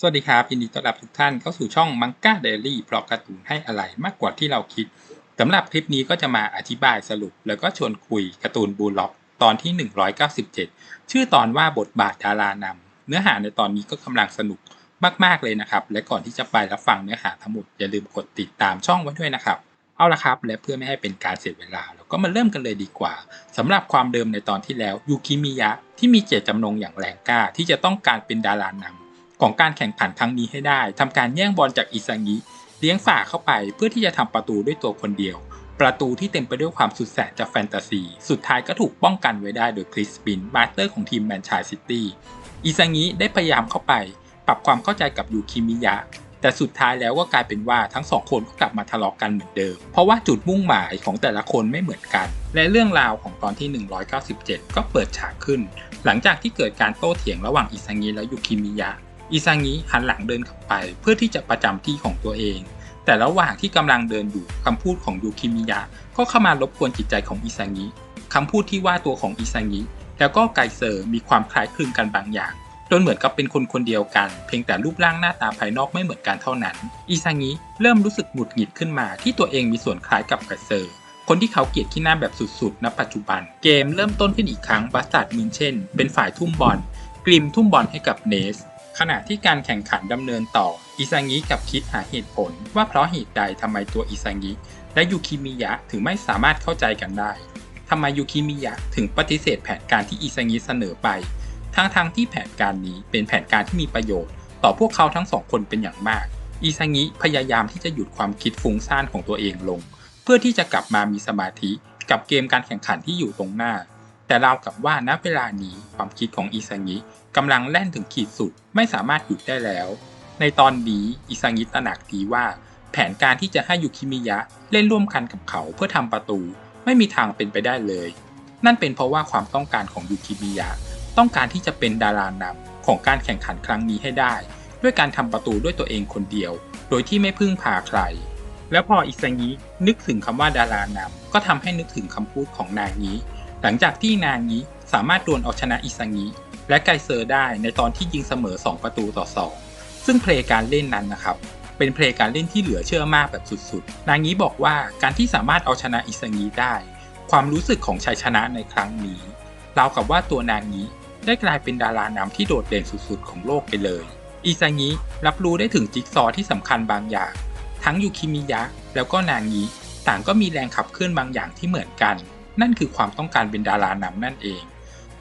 สวัสดีครับ ยินดีต้อนรับทุกท่านเข้าสู่ช่องมังก้าเดลี่เพราะการ์ตูนให้อะไรมากกว่าที่เราคิดสำหรับคลิปนี้ก็จะมาอธิบายสรุป แล้วก็ชวนคุยการ์ตูนบูลล็อก ตอนที่ 197 ชื่อตอนว่าบทบาทดารานำเนื้อหาในตอนนี้ก็กำลังสนุกมากๆเลยนะครับ และก่อนที่จะไปรับฟังเนื้อหาทั้งหมดอย่าลืมกดติดตามช่องไว้ด้วยนะครับเอาละครับ และเพื่อไม่ให้เป็นการเสียเวลา เราก็มาเริ่มกันเลยดีกว่าสำหรับความเดิมในตอนที่แล้วยูคิมิยะที่มีเจตจำนงอย่างแรงกล้าที่จะต้องการเป็นดารานำ ของการแข่งขันครั้งนี้ให้ได้ทำการแย่งบอลจากอิซางิเลี้ยงฝ่าเข้าไปเพื่อที่จะทำประตูด้วยตัวคนเดียว ประตูที่เต็มไปด้วยความสุดแสนจากแฟนตาซี สุดท้ายก็ถูกป้องกันไว้ได้โดยคริสปินมาสเตอร์ของทีมแมนชาซิตี้อิซางิได้พยายามเข้าไป ปรับความเข้าใจกับยูคิมิยะแต่สุดท้ายแล้วก็กลายเป็นว่าทั้งสองคนก็กลับมาทะเลาะกันเหมือนเดิม เพราะว่าจุดมุ่งหมายของแต่ละคนไม่เหมือนกัน และเรื่องราวของตอนที่ 197 ก็เปิดฉากขึ้น หลังจากที่เกิดการโต้เถียงระหว่างอิซางิและยูคิมิยะ อิซางิหันหลังเดินกลับไปเพื่อที่จะประจำที่ของตัวเอง แต่ระหว่างที่กำลังเดินอยู่คำพูดของยูคิมิยะก็เข้ามารบกวนจิตใจของอิซางิคำพูดที่ว่าตัวของอิซางิแล้วก็ไกเซอร์มีความคล้ายคลึงกันบางอย่างจนเหมือนกับเป็นคนคนเดียวกัน เพียงแต่รูปร่างหน้าตาภายนอกไม่เหมือนกันเท่านั้น อิซางิเริ่มรู้สึกหงุดหงิดขึ้นมาที่ตัวเองมีส่วนคล้ายกับไกเซอร์คนที่เขาเกลียดขี้หน้าแบบสุดๆณปัจจุบัน เกมเริ่มต้นขึ้นอีกครั้งบัสตัดมินเช่น เป็นฝ่ายทุ่มบอลกริมทุ่มบอลให้กับเนส ขณะที่การแข่งขันดำเนินต่อ อิซางิกับคิดหาเหตุผล ว่าเพราะเหตุใดทำไมตัวอิซางิและยูคิมิยะถึงไม่สามารถเข้าใจกันได้ทำไมยูคิมิยะถึงปฏิเสธแผนการที่อิซางิเสนอไป ทั้งๆทที่แผนการนี้เป็นแผนการที่มีประโยชน์ ต่อพวกเขาทั้งสองคนเป็นอย่างมาก อิซางิพยายามที่จะหยุดความคิดฟุ้งซ่านของตัวเองลง เพื่อที่จะกลับมามีสมาธิกับเกมการแข่งขันที่อยู่ตรงหน้า แต่ราวกับว่าณเวลานี้ความคิดของอิซางิกำลังแล่นถึงขีดสุดไม่สามารถหยุดได้แล้ว ในตอนนี้อิซางิตระหนักดีว่า แผนการที่จะให้ยูคิมิยะเล่นร่วมกันกับเขาเพื่อทำประตู ไม่มีทางเป็นไปได้เลย นั่นเป็นเพราะว่าความต้องการของยูคิมิยะต้องการที่จะเป็นดารานำของการแข่งขันครั้งนี้ให้ได้ ด้วยการทำประตูด้วยตัวเองคนเดียว โดยที่ไม่พึ่งพาใคร แล้วพออิซางินึกถึงคำว่าดารานำก็ทำให้นึกถึงคำพูดของนางนี้ หลังจากที่นางนี้สามารถดวลเอาชนะอิซางิและไกเซอร์ได้ในตอนที่ยิงเสมอ 2 ประตูต่อ 2 ซึ่งเพลงการเล่นนั้นนะครับ เป็นเพลงการเล่นที่เหลือเชื่อมากแบบสุดๆ นางนี้บอกว่าการที่สามารถเอาชนะอิซางิได้ ความรู้สึกของชัยชนะในครั้งนี้ราวกับว่าตัวนางนี้ได้กลายเป็นดารานำที่โดดเด่นสุดๆ ของโลกไปเลย อิซางิรับรู้ได้ถึงจิ๊กซอว์ที่สำคัญบางอย่าง ทั้งยูคิมิยะแล้วก็นางนี้ต่างก็มีแรงขับเคลื่อนบางอย่างที่เหมือนกัน นั่นคือความต้องการเป็นดารานำนั่นเอง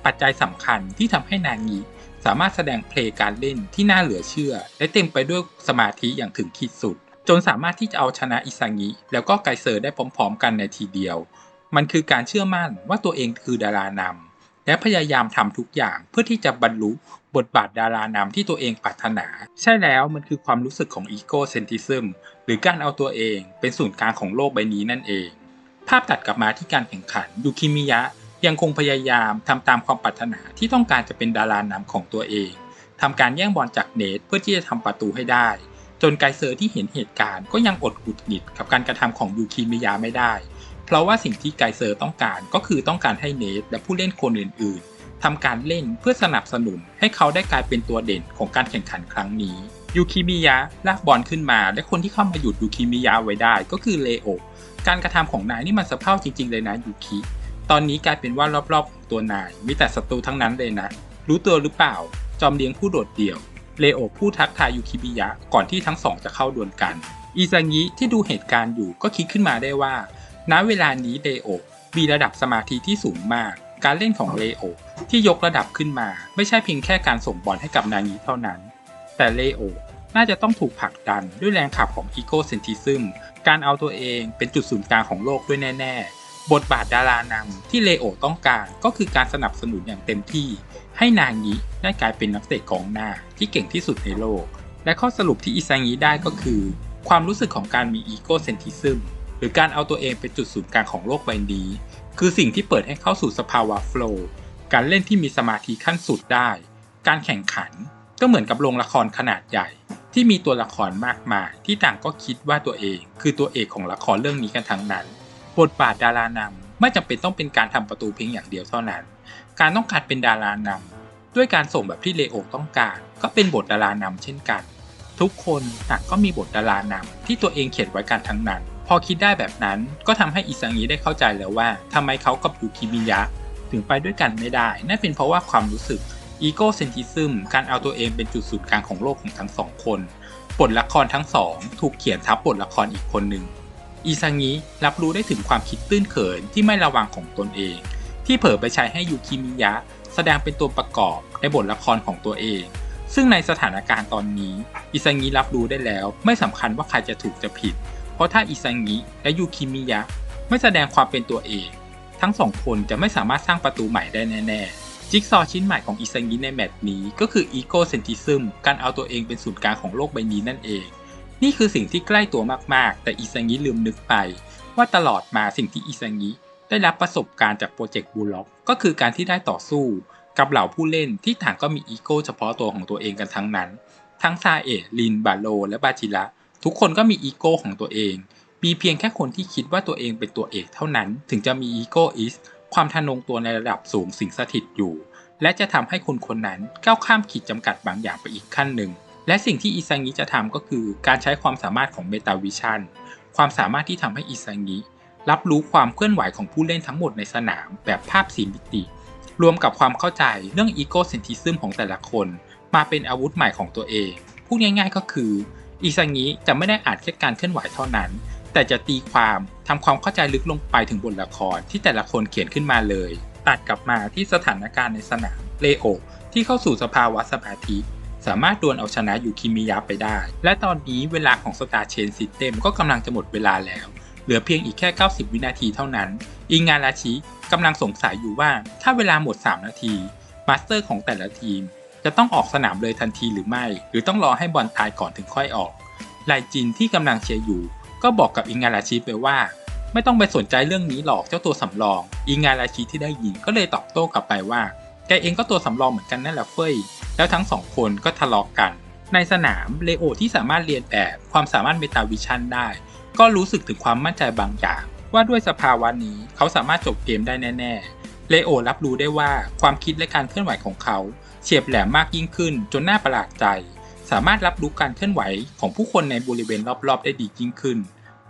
ปัจจัยสำคัญที่ทำให้นางีสามารถแสดงเพลงการเล่นที่น่าเหลือเชื่อ และเต็มไปด้วยสมาธิอย่างถึงขีดสุด จนสามารถที่จะเอาชนะอิซางิแล้วก็ไกเซอร์ได้พร้อม ๆ กันในทีเดียว มันคือการเชื่อมั่นว่าตัวเองคือดารานำและพยายามทำทุกอย่างเพื่อที่จะบรรลุบทบาทดารานำที่ตัวเองปรารถนา ใช่แล้วมันคือความรู้สึกของอีโกเซนติซึมหรือการเอาตัวเองเป็นศูนย์กลางของโลกใบนี้นั่นเอง ภาพตัดกลับมาที่การแข่งขันยูคิมิยะยังคงพยายามทำตามความปรารถนาที่ต้องการจะเป็นดารานำของตัวเองทำการแย่งบอลจากเนทเพื่อที่จะทำประตูให้ได้ จนไกเซอร์ที่เห็นเหตุการณ์ก็ยังอดหงุดหงิดกับการกระทำของยูคิมิยะไม่ได้ เพราะว่าสิ่งที่ไกเซอร์ต้องการก็คือต้องการให้เนทและผู้เล่นคนอื่น ๆทำการเล่นเพื่อสนับสนุนให้เขาได้กลายเป็นตัวเด่นของการแข่งขันครั้งนี้ ยูคิมิยะลากบอลขึ้นมา และคนที่เข้ามาหยุดยูคิมิยะไว้ได้ก็คือเลโอการกระทำของนายนี่มันสะเพร่าจริง ๆ เลยนะยูคิ ตอนนี้กลายเป็นว่ารอบๆของตัวนายมีแต่ศัตรูทั้งนั้นเลยนะ รู้ตัวหรือเปล่า จอมเลี้ยงผู้โดดเดี่ยว เลโอผู้ทักทายยูคิบิยะก่อนที่ทั้งสองจะเข้าดวลกันอิซางิที่ดูเหตุการณ์อยู่ก็คิดขึ้นมาได้ว่า ณ เวลานี้เลโอมีระดับสมาธิที่สูงมาก การเล่นของเลโอที่ยกระดับขึ้นมา ไม่ใช่เพียงแค่การส่งบอลให้กับนางิเท่านั้น แต่เลโอ น่าจะต้องถูกผลักดันด้วยแรงขับของอีโกเซนติซึมการเอาตัวเองเป็นจุดศูนย์กลางของโลกด้วยแน่ ๆ บทบาทดารานำที่เลโอต้องการก็คือการสนับสนุนอย่างเต็มที่ ให้นางนี้ได้กลายเป็นนักเตะกองหน้าที่เก่งที่สุดในโลก และข้อสรุปที่อิซางิได้ก็คือ ความรู้สึกของการมีอีโกเซนติซึมหรือการเอาตัวเองเป็นจุดศูนย์กลางของโลกใบนี้ คือสิ่งที่เปิดให้เข้าสู่สภาวะโฟล์การเล่นที่มีสมาธิขั้นสุดได้ การแข่งขันก็เหมือนกับโรงละครขนาดใหญ่ ที่มีตัวละครมากมายที่ต่างก็คิดว่าตัวเอง คือตัวเอกของละครเรื่องนี้กันทั้งนั้น บทบาทดารานำไม่จำเป็นต้องเป็นการทำประตูเพียงอย่างเดียวเท่านั้น การต้องการเป็นดารานำด้วยการส่งแบบที่เลโอต้องการ ก็เป็นบทดารานำเช่นกัน ทุกคนต่างก็มีบทดารานำที่ตัวเองเขียนไว้กันทั้งนั้น พอคิดได้แบบนั้นก็ทำให้อิซังิได้เข้าใจแล้วว่าทำไมเขากับยูคิมิยะถึงไปด้วยกันไม่ได้ นั่นเป็นเพราะว่าความรู้สึก อีโกเซนทิซึมการเอาตัวเองเป็นจุดศูนย์กลางของโลกของทั้งสองคน บทละครทั้งสอง ถูกเขียนทับบทละครอีกคนหนึ่งอิซังิรับรู้ได้ถึงความคิดตื้นเขินที่ไม่ระวังของตนเอง ที่เผลอไปใช้ให้ยูคิมิยะ แสดงเป็นตัวประกอบในบทละครของตัวเอง ซึ่งในสถานการณ์ตอนนี้ อิซังิรับรู้ได้แล้วไม่สำคัญว่าใครจะถูกจะผิด เพราะถ้าอิซังิและยูคิมิยะไม่แสดงความเป็นตัวเอง ทั้งสองคนจะไม่สามารถสร้างประตูใหม่ได้แน่ ๆ จิ๊กซอว์ชิ้นใหม่ของอิซังิในแมตช์นี้ก็คืออีโกเซนติซึมการเอาตัวเองเป็นศูนย์กลางของโลกใบนี้นั่นเอง นี่คือสิ่งที่ใกล้ตัวมากๆ แต่อิซังิลืมนึกไป ว่าตลอดมาสิ่งที่อิซังิได้รับประสบการณ์จากโปรเจกต์บูล็อกก็คือการที่ได้ต่อสู้ กับเหล่าผู้เล่นที่ต่างก็มีอีโก้เฉพาะตัวของตัวเองกันทั้งนั้น ทั้งซาเอะลิน บาโล และบาจิระทุกคนก็มีอีโก้ของตัวเอง มีเพียงแค่คนที่คิดว่าตัวเองเป็นตัวเอกเท่านั้น ถึงจะมีอีโก้อิส ความทะนงตัวในระดับสูงสิงสถิตอยู่ และจะทำให้คนคนนั้นก้าวข้ามขีดจำกัดบางอย่างไปอีกขั้นหนึ่ง และสิ่งที่อิซังิจะทำก็คือการใช้ความสามารถของเมตาวิชันความสามารถที่ทำให้อิซังิรับรู้ความเคลื่อนไหวของผู้เล่นทั้งหมดในสนามแบบภาพสีมิติ รวมกับความเข้าใจเรื่องอีโกเซนทิซึมของแต่ละคน มาเป็นอาวุธใหม่ของตัวเอง พูดง่ายๆก็คืออิซังิจะไม่ได้อ่านแค่การเคลื่อนไหวเท่านั้น แต่จะตีความทำความเข้าใจลึกลงไปถึงบทละครที่แต่ละคนเขียนขึ้นมาเลย ตัดกลับมาที่สถานการณ์ในสนามเลโอที่เข้าสู่สภาวะสมาธิสามารถดวลเอาชนะยูคิมิยะไปได้ และตอนนี้เวลาของ Star Chain System ก็กำลังจะหมดเวลาแล้ว เหลือเพียงอีกแค่ 90 วินาทีเท่านั้น อิงาราชิกำลังสงสัยอยู่ว่าถ้าเวลาหมด 3 นาที มาสเตอร์ของแต่ละทีม จะต้องออกสนามเลยทันทีหรือไม่ หรือต้องรอให้บอลตายก่อนถึงค่อยออกไลจินที่กำลังเชียร์อยู่ ก็บอกกับอิงาราชิไปว่า ไม่ต้องไปสนใจเรื่องนี้หรอกเจ้าตัวสำรอง อิงาราชิที่ได้ยินก็เลยตอบโต้กลับไปว่า แกเองก็ตัวสำรองเหมือนกันนั่นแหละเฟ้ยแล้วทั้งสองคนก็ทะเลาะกกัน ในสนามเลโอที่สามารถเรียนแบบความสามารถเมตาวิชันได้ ก็รู้สึกถึงความมั่นใจบางอย่าง ว่าด้วยสภาวะนี้เขาสามารถจบเกมได้แน่ ๆ เลโอรับรู้ได้ว่าความคิดและการเคลื่อนไหวของเขาเฉียบแหลมมากยิ่งขึ้นจนน่าประหลาดใจ สามารถรับรู้การเคลื่อนไหวของผู้คนในบริเวณรอบๆ ได้ดียิ่งขึ้น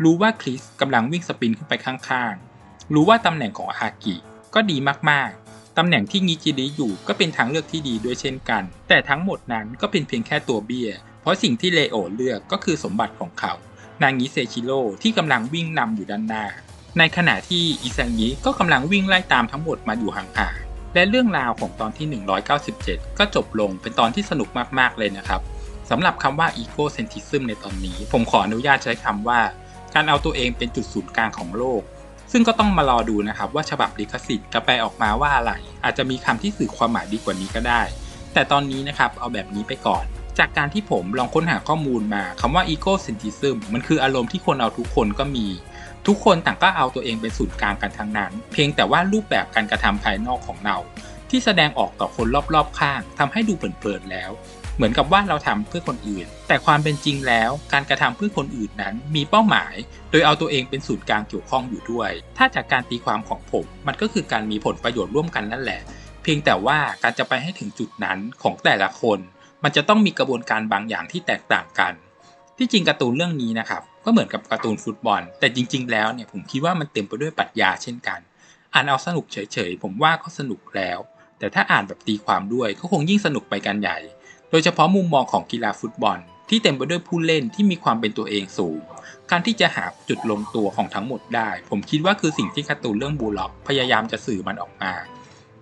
รู้ว่าคริสกำลังวิ่งสปินขึ้นไปข้างๆ รู้ว่าตำแหน่งของอากิก็ดีมากๆ ตำแหน่งที่งิจิริอยู่ก็เป็นทางเลือกที่ดีด้วยเช่นกัน แต่ทั้งหมดนั้นก็เป็นเพียงแค่ตัวเบี้ย เพราะสิ่งที่เลโอเลือกก็คือสมบัติของเขา นางงิเซชิโร่ที่กำลังวิ่งนำอยู่ด้านหน้า ในขณะที่อิซังิก็กำลังวิ่งไล่ตามทั้งหมดมาอยู่ห่างๆ และเรื่องราวของตอนที่ 197 ก็จบลงเป็นตอนที่สนุกมากๆเลยนะครับ สำหรับคำว่า ego centrism ในตอนนี้ ผมขออนุญาตใช้คำว่า การเอาตัวเองเป็นจุดศูนย์กลางของโลก ซึ่งก็ต้องมารอดูนะครับว่าฉบับลิขสิทธิ์จะแปลออกมาว่าอะไร อาจจะมีคำที่สื่อความหมายดีกว่านี้ก็ได้ แต่ตอนนี้นะครับเอาแบบนี้ไปก่อน จากการที่ผมลองค้นหาข้อมูลมาคำว่า ego centrism มันคืออารมณ์ที่คนเอาทุกคนก็มี ทุกคนต่างก็เอาตัวเองเป็นศูนย์กลางกันทั้งนั้น เพียงแต่ว่ารูปแบบการกระทำภายนอกของเราที่แสดงออกต่อคนรอบๆข้างทำให้ดูเปิดๆแล้ว เหมือนกับว่าเราทำเพื่อคนอื่น แต่ความเป็นจริงแล้วการกระทำเพื่อคนอื่นนั้นมีเป้าหมาย โดยเอาตัวเองเป็นศูนย์กลางเกี่ยวข้องอยู่ด้วย ถ้าจากการตีความของผม มันก็คือการมีผลประโยชน์ร่วมกันนั่นแหละ เพียงแต่ว่าการจะไปให้ถึงจุดนั้นของแต่ละคน มันจะต้องมีกระบวนการบางอย่างที่แตกต่างกัน ที่จริงการ์ตูนเรื่องนี้นะครับก็เหมือนกับการ์ตูนฟุตบอล แต่จริง ๆ แล้วเนี่ยผมคิดว่ามันเต็มไปด้วยปรัชญาเช่นกัน อ่านเอาสนุกเฉยๆผมว่าก็สนุกแล้ว แต่ถ้าอ่านแบบตีความด้วยก็คงยิ่งสนุกไปกันใหญ่ ดยเฉพาะมุมมองของกีฬาฟุตบอล ที่เต็มไปด้วยผู้เล่นที่มีความเป็นตัวเองสูง การที่จะหาจุดลงตัวของทั้งหมดได้ ผมคิดว่าคือสิ่งที่การ์ตูนเรื่องบูล็อก พยายามจะสื่อมันออกมา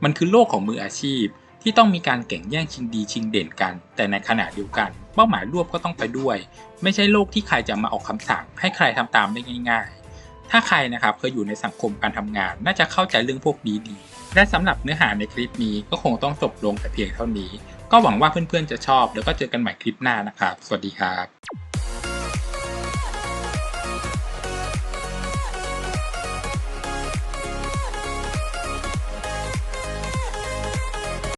มันคือโลกของมืออาชีพ ที่ต้องมีการแข่งแย่งชิงดีชิงเด่นกัน แต่ในขณะเดียวกัน เป้าหมายรวบก็ต้องไปด้วย ไม่ใช่โลกที่ใครจะมาออกคำสั่ง ให้ใครทำตามได้ง่าย ๆ ถ้าใครนะครับเคยอยู่ในสังคมการทำงาน น่าจะเข้าใจเรื่องพวกนี้ดี และสำหรับเนื้อหาในคลิปนี้ก็คงต้องจบลงแต่เพียงเท่านี้ ก็หวังว่าเพื่อนๆจะชอบแล้วก็เจอกันใหม่คลิปหน้านะครับ สวัสดีครับ